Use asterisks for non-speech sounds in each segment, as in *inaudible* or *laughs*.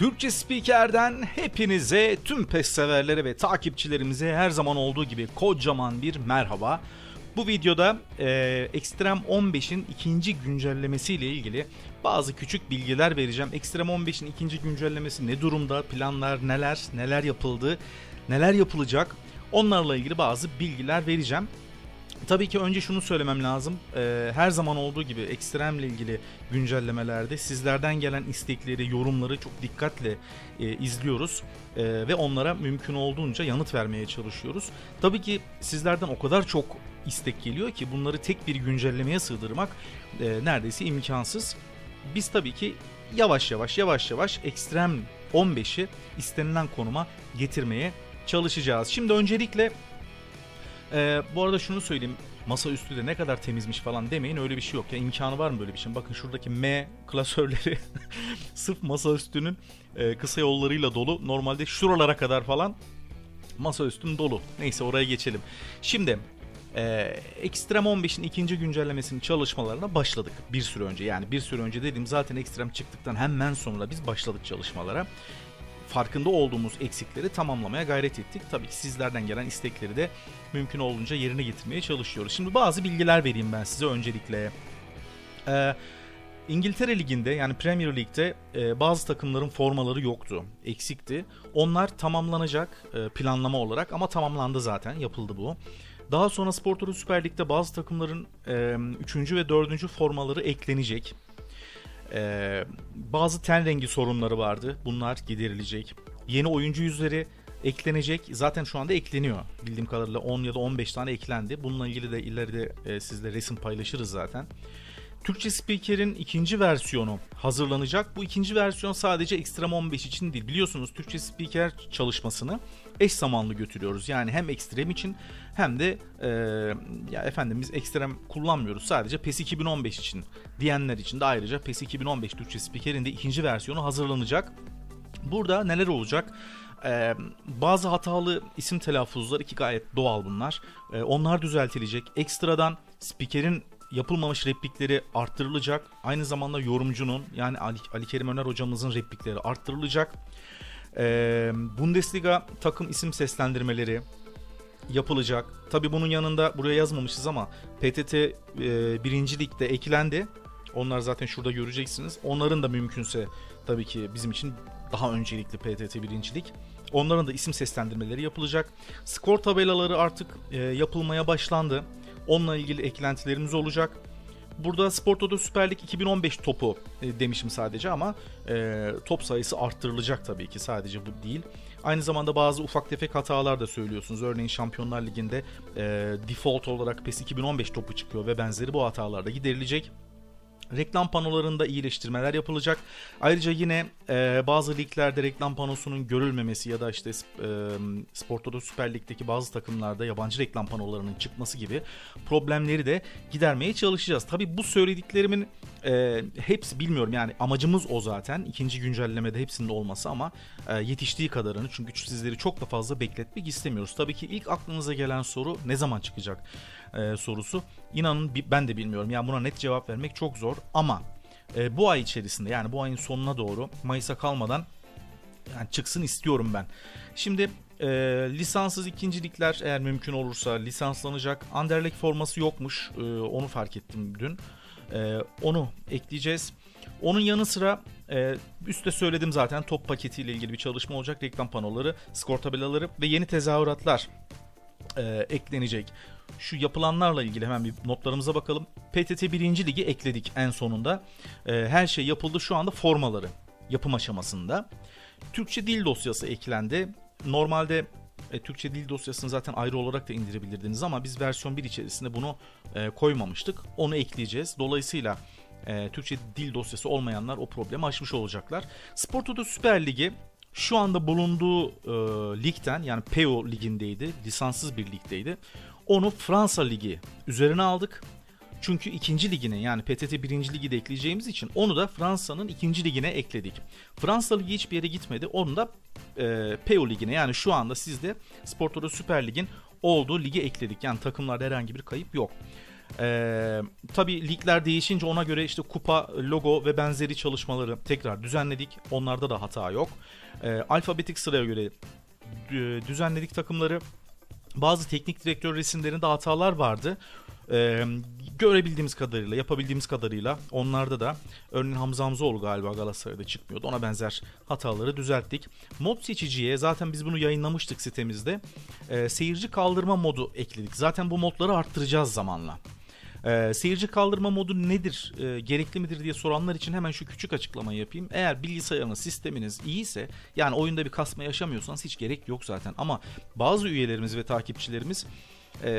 Türkçe Spiker'den hepinize, tüm PES severlere ve takipçilerimize her zaman olduğu gibi kocaman bir merhaba. Bu videoda e, Extreme 15'in ikinci güncellemesi ile ilgili bazı küçük bilgiler vereceğim. Extreme 15'in ikinci güncellemesi ne durumda, planlar neler, neler yapıldı, neler yapılacak onlarla ilgili bazı bilgiler vereceğim. Tabii ki önce şunu söylemem lazım. Ee, her zaman olduğu gibi Extreme ile ilgili güncellemelerde sizlerden gelen istekleri, yorumları çok dikkatle e, izliyoruz e, ve onlara mümkün olduğunca yanıt vermeye çalışıyoruz. Tabii ki sizlerden o kadar çok istek geliyor ki bunları tek bir güncellemeye sığdırmak e, neredeyse imkansız. Biz tabii ki yavaş yavaş yavaş yavaş Extreme 15'i istenilen konuma getirmeye çalışacağız. Şimdi öncelikle ee, bu arada şunu söyleyeyim. Masaüstü de ne kadar temizmiş falan demeyin öyle bir şey yok. Ya imkanı var mı böyle bir şey? Bakın şuradaki M klasörleri *laughs* sırf masaüstünün e, kısa yollarıyla dolu. Normalde şuralara kadar falan masaüstün dolu. Neyse oraya geçelim. Şimdi e, Extreme 15'in ikinci güncellemesinin çalışmalarına başladık bir süre önce. Yani bir süre önce dedim zaten Extreme çıktıktan hemen sonra biz başladık çalışmalara farkında olduğumuz eksikleri tamamlamaya gayret ettik. Tabii ki sizlerden gelen istekleri de mümkün olduğunca yerine getirmeye çalışıyoruz. Şimdi bazı bilgiler vereyim ben size öncelikle. Ee, İngiltere Ligi'nde yani Premier Lig'de e, bazı takımların formaları yoktu, eksikti. Onlar tamamlanacak e, planlama olarak ama tamamlandı zaten, yapıldı bu. Daha sonra Spor Tour Süper Lig'de bazı takımların 3. E, ve 4. formaları eklenecek. Ee, bazı ten rengi sorunları vardı. Bunlar giderilecek. Yeni oyuncu yüzleri eklenecek. Zaten şu anda ekleniyor. Bildiğim kadarıyla 10 ya da 15 tane eklendi. Bununla ilgili de ileride e, sizle resim paylaşırız zaten. Türkçe Speaker'in ikinci versiyonu hazırlanacak. Bu ikinci versiyon sadece Extreme 15 için değil. Biliyorsunuz Türkçe Speaker çalışmasını eş zamanlı götürüyoruz. Yani hem Extreme için hem de e, ya efendim biz Extreme kullanmıyoruz. Sadece PES 2015 için diyenler için de ayrıca PES 2015 Türkçe Speaker'in de ikinci versiyonu hazırlanacak. Burada neler olacak? Ee, bazı hatalı isim telaffuzları ki gayet doğal bunlar. Ee, onlar düzeltilecek. Ekstradan spikerin yapılmamış replikleri arttırılacak. Aynı zamanda yorumcunun yani Ali, Ali Kerim Öner hocamızın replikleri arttırılacak. Ee, Bundesliga takım isim seslendirmeleri yapılacak. Tabi bunun yanında buraya yazmamışız ama PTT e, birinci ligde eklendi. Onlar zaten şurada göreceksiniz. Onların da mümkünse tabii ki bizim için daha öncelikli PTT birincilik. Onların da isim seslendirmeleri yapılacak. Skor tabelaları artık e, yapılmaya başlandı. Onunla ilgili eklentilerimiz olacak. Burada Spor Toto Süper Lig 2015 topu e, demişim sadece ama e, top sayısı arttırılacak tabii ki sadece bu değil. Aynı zamanda bazı ufak tefek hatalar da söylüyorsunuz. Örneğin Şampiyonlar Ligi'nde e, default olarak PES 2015 topu çıkıyor ve benzeri bu hatalar da giderilecek. Reklam panolarında iyileştirmeler yapılacak. Ayrıca yine e, bazı liglerde reklam panosunun görülmemesi ya da işte e, Spor Süper Lig'deki bazı takımlarda yabancı reklam panolarının çıkması gibi problemleri de gidermeye çalışacağız. Tabi bu söylediklerimin e, hepsi bilmiyorum yani amacımız o zaten. ikinci güncellemede hepsinde olması ama e, yetiştiği kadarını çünkü sizleri çok da fazla bekletmek istemiyoruz. Tabii ki ilk aklınıza gelen soru ne zaman çıkacak? E, sorusu. İnanın ben de bilmiyorum. Yani buna net cevap vermek çok zor ama e, bu ay içerisinde yani bu ayın sonuna doğru Mayıs'a kalmadan yani çıksın istiyorum ben. Şimdi e, lisanssız ikincilikler eğer mümkün olursa lisanslanacak. Anderlecht forması yokmuş. E, onu fark ettim dün. E, onu ekleyeceğiz. Onun yanı sıra e, üstte söyledim zaten top paketiyle ilgili bir çalışma olacak. Reklam panoları, skor tabelaları ve yeni tezahüratlar e, eklenecek. Şu yapılanlarla ilgili hemen bir notlarımıza bakalım. PTT 1. Ligi ekledik en sonunda. E, her şey yapıldı şu anda formaları yapım aşamasında. Türkçe dil dosyası eklendi. Normalde e, Türkçe dil dosyasını zaten ayrı olarak da indirebilirdiniz ama biz versiyon 1 içerisinde bunu e, koymamıştık. Onu ekleyeceğiz. Dolayısıyla e, Türkçe dil dosyası olmayanlar o problemi aşmış olacaklar. Spor Toto Süper Ligi şu anda bulunduğu e, ligden yani PEO ligindeydi. Lisanssız bir ligdeydi. Onu Fransa Ligi üzerine aldık. Çünkü ikinci ligine yani PTT birinci ligi de ekleyeceğimiz için onu da Fransa'nın ikinci ligine ekledik. Fransa Ligi hiçbir yere gitmedi. Onu da e, PEO ligine yani şu anda sizde Spor Süper Lig'in olduğu lige ekledik. Yani takımlarda herhangi bir kayıp yok. Ee, tabii ligler değişince ona göre işte kupa, logo ve benzeri çalışmaları tekrar düzenledik. Onlarda da hata yok. Ee, alfabetik sıraya göre düzenledik takımları. Bazı teknik direktör resimlerinde hatalar vardı. Ee, görebildiğimiz kadarıyla, yapabildiğimiz kadarıyla onlarda da örneğin Hamza Hamzoğlu galiba Galatasaray'da çıkmıyordu. Ona benzer hataları düzelttik. Mod seçiciye zaten biz bunu yayınlamıştık sitemizde. Ee, seyirci kaldırma modu ekledik. Zaten bu modları arttıracağız zamanla. Ee, seyirci kaldırma modu nedir, e, gerekli midir diye soranlar için hemen şu küçük açıklamayı yapayım. Eğer bilgisayarınız, sisteminiz iyiyse yani oyunda bir kasma yaşamıyorsanız hiç gerek yok zaten. Ama bazı üyelerimiz ve takipçilerimiz e,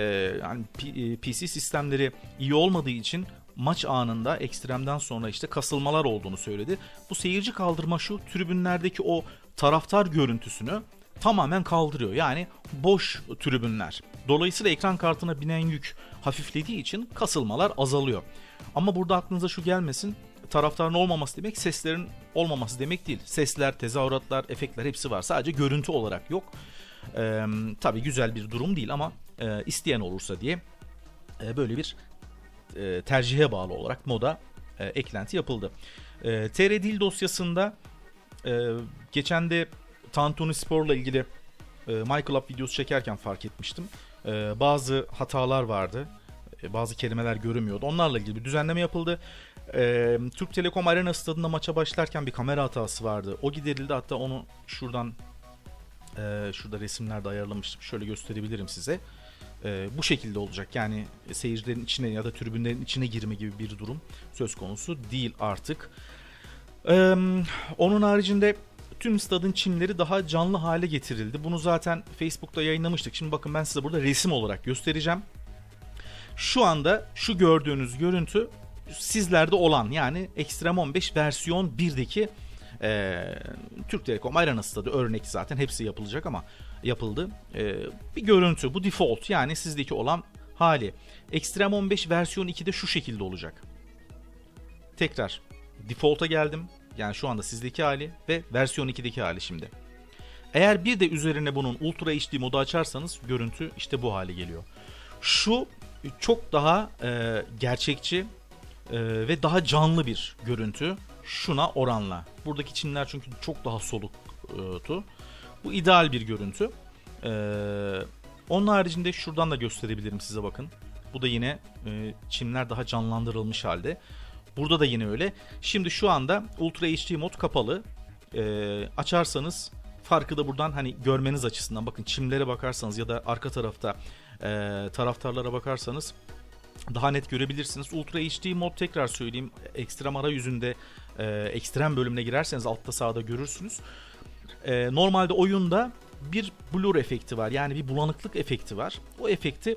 yani PC e, sistemleri iyi olmadığı için maç anında ekstremden sonra işte kasılmalar olduğunu söyledi. Bu seyirci kaldırma şu tribünlerdeki o taraftar görüntüsünü tamamen kaldırıyor. Yani boş tribünler. Dolayısıyla ekran kartına binen yük hafiflediği için kasılmalar azalıyor. Ama burada aklınıza şu gelmesin. Taraftarın olmaması demek seslerin olmaması demek değil. Sesler, tezahüratlar, efektler hepsi var. Sadece görüntü olarak yok. Ee, tabii güzel bir durum değil ama e, isteyen olursa diye e, böyle bir e, tercihe bağlı olarak moda e, eklenti yapıldı. E, TR Dil dosyasında e, geçen de Tantuni Spor'la ilgili e, Michael Up videosu çekerken fark etmiştim. E, bazı hatalar vardı. E, bazı kelimeler görünmüyordu. Onlarla ilgili bir düzenleme yapıldı. E, Türk Telekom Arena stadında maça başlarken bir kamera hatası vardı. O giderildi. Hatta onu şuradan e, şurada resimlerde ayarlamıştım. Şöyle gösterebilirim size. E, bu şekilde olacak. Yani seyircilerin içine ya da tribünlerin içine girme gibi bir durum söz konusu değil artık. E, onun haricinde tüm stadın çimleri daha canlı hale getirildi. Bunu zaten Facebook'ta yayınlamıştık. Şimdi bakın ben size burada resim olarak göstereceğim. Şu anda şu gördüğünüz görüntü sizlerde olan yani Extreme 15 versiyon 1'deki e, Türk Telekom Arena Stadı örnek zaten hepsi yapılacak ama yapıldı. E, bir görüntü bu default yani sizdeki olan hali. Extreme 15 versiyon 2'de şu şekilde olacak. Tekrar default'a geldim. Yani şu anda sizdeki hali ve versiyon 2'deki hali şimdi. Eğer bir de üzerine bunun Ultra HD modu açarsanız görüntü işte bu hale geliyor. Şu çok daha e, gerçekçi e, ve daha canlı bir görüntü şuna oranla. Buradaki çimler çünkü çok daha soluktu. Bu ideal bir görüntü. E, onun haricinde şuradan da gösterebilirim size bakın. Bu da yine e, çimler daha canlandırılmış halde. Burada da yine öyle. Şimdi şu anda Ultra HD mod kapalı. Ee, açarsanız farkı da buradan hani görmeniz açısından bakın çimlere bakarsanız ya da arka tarafta e, taraftarlara bakarsanız daha net görebilirsiniz. Ultra HD mod tekrar söyleyeyim. Ekstrem arayüzünde e, ekstrem bölümüne girerseniz altta sağda görürsünüz. E, normalde oyunda bir blur efekti var. Yani bir bulanıklık efekti var. O efekti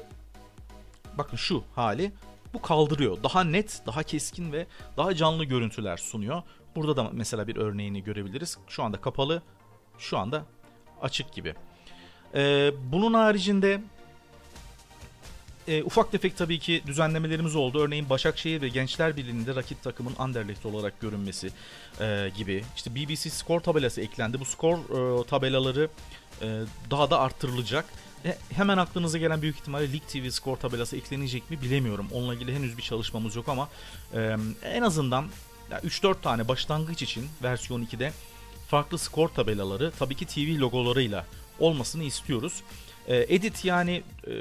bakın şu hali bu kaldırıyor. Daha net, daha keskin ve daha canlı görüntüler sunuyor. Burada da mesela bir örneğini görebiliriz. Şu anda kapalı, şu anda açık gibi. Ee, bunun haricinde e, ufak tefek tabii ki düzenlemelerimiz oldu. Örneğin Başakşehir ve Gençler Birliği'nde rakip takımın Anderlecht olarak görünmesi e, gibi. İşte BBC skor tabelası eklendi. Bu skor e, tabelaları e, daha da arttırılacak. E, hemen aklınıza gelen büyük ihtimalle Lig TV skor tabelası eklenecek mi bilemiyorum. Onunla ilgili henüz bir çalışmamız yok ama e, en azından 3-4 tane başlangıç için versiyon 2'de farklı skor tabelaları tabii ki TV logolarıyla olmasını istiyoruz. E, edit yani e,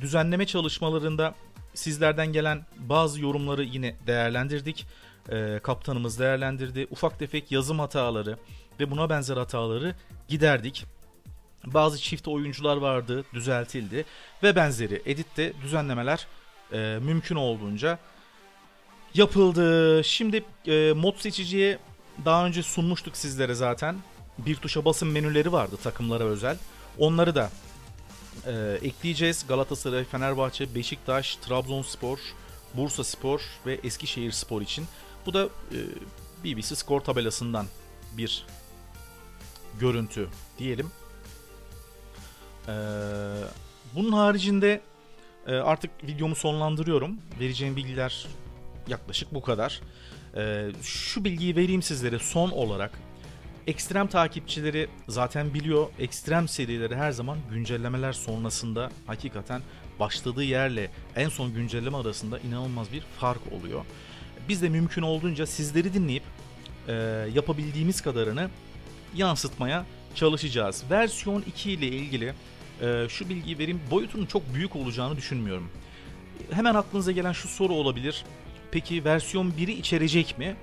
düzenleme çalışmalarında sizlerden gelen bazı yorumları yine değerlendirdik. E, kaptanımız değerlendirdi. Ufak tefek yazım hataları ve buna benzer hataları giderdik. Bazı çift oyuncular vardı, düzeltildi ve benzeri editte düzenlemeler e, mümkün olduğunca yapıldı. Şimdi e, mod seçiciye daha önce sunmuştuk sizlere zaten. Bir tuşa basın menüleri vardı takımlara özel. Onları da e, ekleyeceğiz. Galatasaray, Fenerbahçe, Beşiktaş, Trabzonspor, Bursa Spor ve Eskişehir Spor için. Bu da e, BBC skor tabelasından bir görüntü diyelim. Ee, bunun haricinde e, artık videomu sonlandırıyorum. Vereceğim bilgiler yaklaşık bu kadar. Ee, şu bilgiyi vereyim sizlere son olarak. Ekstrem takipçileri zaten biliyor. Ekstrem serileri her zaman güncellemeler sonrasında hakikaten başladığı yerle en son güncelleme arasında inanılmaz bir fark oluyor. Biz de mümkün olduğunca sizleri dinleyip e, yapabildiğimiz kadarını yansıtmaya çalışacağız. Versiyon 2 ile ilgili e, şu bilgiyi vereyim. Boyutunun çok büyük olacağını düşünmüyorum. Hemen aklınıza gelen şu soru olabilir. Peki versiyon 1'i içerecek mi?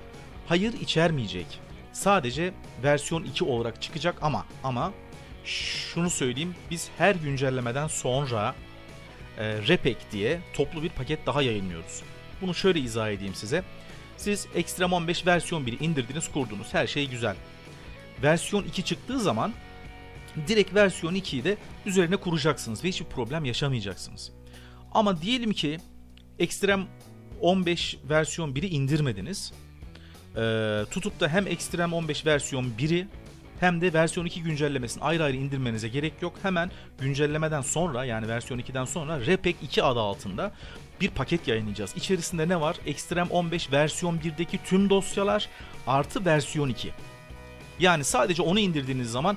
Hayır içermeyecek. Sadece versiyon 2 olarak çıkacak ama ama şunu söyleyeyim. Biz her güncellemeden sonra e, Repek diye toplu bir paket daha yayınlıyoruz. Bunu şöyle izah edeyim size. Siz Extreme 15 versiyon 1'i indirdiniz, kurdunuz. Her şey güzel. Versiyon 2 çıktığı zaman direkt versiyon 2'yi de üzerine kuracaksınız ve hiçbir problem yaşamayacaksınız. Ama diyelim ki Extreme 15 versiyon 1'i indirmediniz. Ee, tutup da hem Extreme 15 versiyon 1'i hem de versiyon 2 güncellemesini ayrı ayrı indirmenize gerek yok. Hemen güncellemeden sonra yani versiyon 2'den sonra Repek 2 adı altında bir paket yayınlayacağız. İçerisinde ne var? Extreme 15 versiyon 1'deki tüm dosyalar artı versiyon 2. Yani sadece onu indirdiğiniz zaman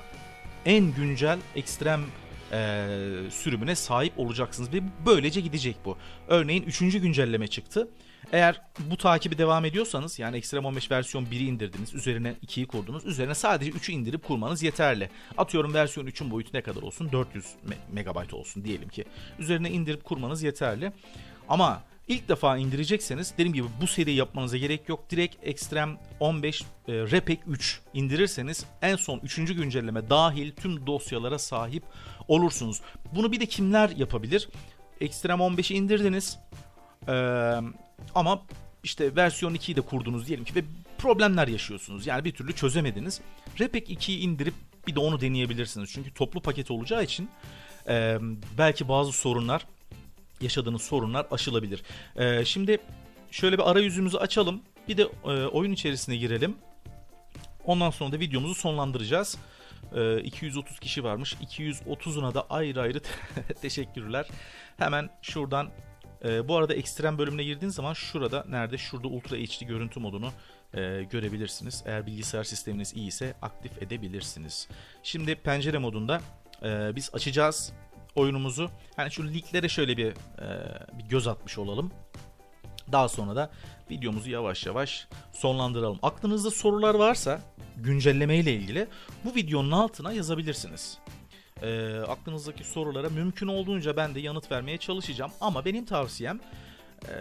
en güncel Extreme e, sürümüne sahip olacaksınız ve böylece gidecek bu. Örneğin 3. güncelleme çıktı. Eğer bu takibi devam ediyorsanız yani Extreme 15 versiyon 1'i indirdiniz, üzerine 2'yi kurdunuz, üzerine sadece 3'ü indirip kurmanız yeterli. Atıyorum versiyon 3'ün boyutu ne kadar olsun? 400 MB olsun diyelim ki. Üzerine indirip kurmanız yeterli. Ama ilk defa indirecekseniz dediğim gibi bu seriyi yapmanıza gerek yok. Direkt Extreme 15 e, Repek 3 indirirseniz en son 3. güncelleme dahil tüm dosyalara sahip olursunuz. Bunu bir de kimler yapabilir? Extreme 15'i indirdiniz. Ee, ama işte versiyon 2'yi de kurdunuz diyelim ki ve problemler yaşıyorsunuz. Yani bir türlü çözemediniz. Repek 2'yi indirip bir de onu deneyebilirsiniz. Çünkü toplu paket olacağı için e, belki bazı sorunlar yaşadığınız sorunlar aşılabilir. E, şimdi şöyle bir arayüzümüzü açalım. Bir de e, oyun içerisine girelim. Ondan sonra da videomuzu sonlandıracağız. E, 230 kişi varmış. 230'una da ayrı ayrı *laughs* teşekkürler. Hemen şuradan e, bu arada ekstrem bölümüne girdiğiniz zaman şurada nerede? Şurada Ultra HD görüntü modunu e, görebilirsiniz. Eğer bilgisayar sisteminiz iyi ise aktif edebilirsiniz. Şimdi pencere modunda e, biz açacağız oyunumuzu. Yani şu linklere şöyle bir, e, bir göz atmış olalım. Daha sonra da videomuzu yavaş yavaş sonlandıralım. Aklınızda sorular varsa güncelleme ile ilgili bu videonun altına yazabilirsiniz e, aklınızdaki sorulara mümkün olduğunca ben de yanıt vermeye çalışacağım. Ama benim tavsiyem e,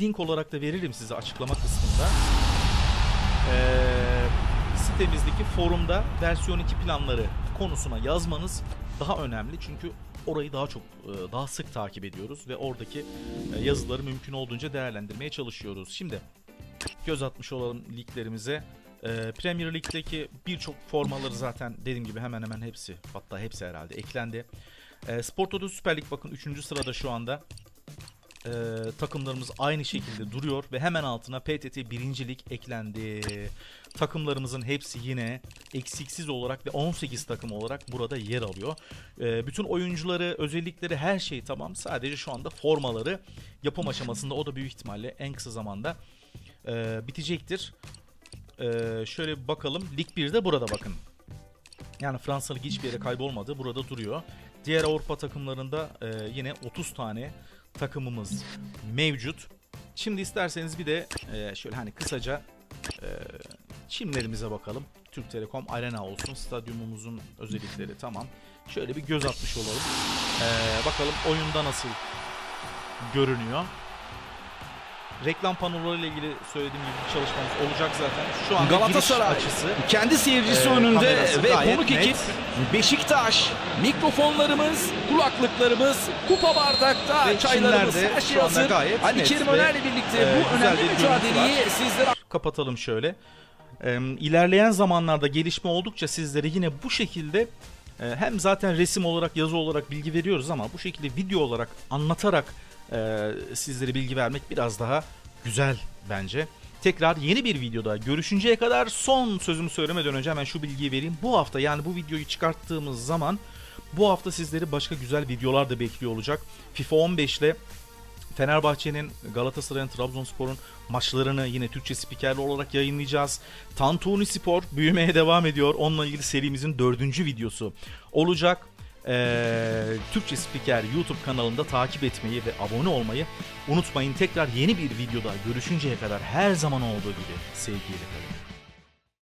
link olarak da veririm size açıklama kısmında. E, sitemizdeki forumda versiyon 2 planları konusuna yazmanız daha önemli. Çünkü orayı daha çok e, daha sık takip ediyoruz ve oradaki e, yazıları mümkün olduğunca değerlendirmeye çalışıyoruz. Şimdi göz atmış olalım linklerimize. E, Premier League'deki birçok formaları zaten dediğim gibi hemen hemen hepsi hatta hepsi herhalde eklendi. E, Sport Toto Süper Lig bakın 3. sırada şu anda. E, takımlarımız aynı şekilde duruyor ve hemen altına PTT 1. Lig eklendi. Takımlarımızın hepsi yine eksiksiz olarak ve 18 takım olarak burada yer alıyor. E, bütün oyuncuları, özellikleri her şey tamam. Sadece şu anda formaları yapım aşamasında o da büyük ihtimalle en kısa zamanda e, bitecektir. Ee, şöyle bir bakalım. Lig 1'de burada bakın. Yani Fransa hiçbir yere kaybolmadı. Burada duruyor. Diğer Avrupa takımlarında e, yine 30 tane takımımız mevcut. Şimdi isterseniz bir de e, şöyle hani kısaca e, çimlerimize bakalım. Türk Telekom Arena olsun. Stadyumumuzun özellikleri tamam. Şöyle bir göz atmış olalım. E, bakalım oyunda nasıl görünüyor reklam panoları ile ilgili söylediğim gibi bir çalışmamız olacak zaten. Şu an Galatasaray açısı kendi seyircisi e, önünde ve konuk ekip Beşiktaş mikrofonlarımız, kulaklıklarımız, kupa bardakta, Ve çaylarımız her şey hazır. Ali Kerim Öner'le birlikte e, bu önemli mücadeleyi sizlere kapatalım şöyle. Ee, ilerleyen zamanlarda gelişme oldukça sizlere yine bu şekilde e, hem zaten resim olarak yazı olarak bilgi veriyoruz ama bu şekilde video olarak anlatarak e, sizlere bilgi vermek biraz daha güzel bence. Tekrar yeni bir videoda görüşünceye kadar son sözümü söylemeden önce hemen şu bilgiyi vereyim. Bu hafta yani bu videoyu çıkarttığımız zaman bu hafta sizleri başka güzel videolar da bekliyor olacak. FIFA 15 ile Fenerbahçe'nin, Galatasaray'ın, Trabzonspor'un maçlarını yine Türkçe spikerli olarak yayınlayacağız. Tantuni Spor büyümeye devam ediyor. Onunla ilgili serimizin dördüncü videosu olacak. Ee, Türkçe Spiker YouTube kanalında takip etmeyi ve abone olmayı unutmayın. Tekrar yeni bir videoda görüşünceye kadar her zaman olduğu gibi sevgiyle kalın.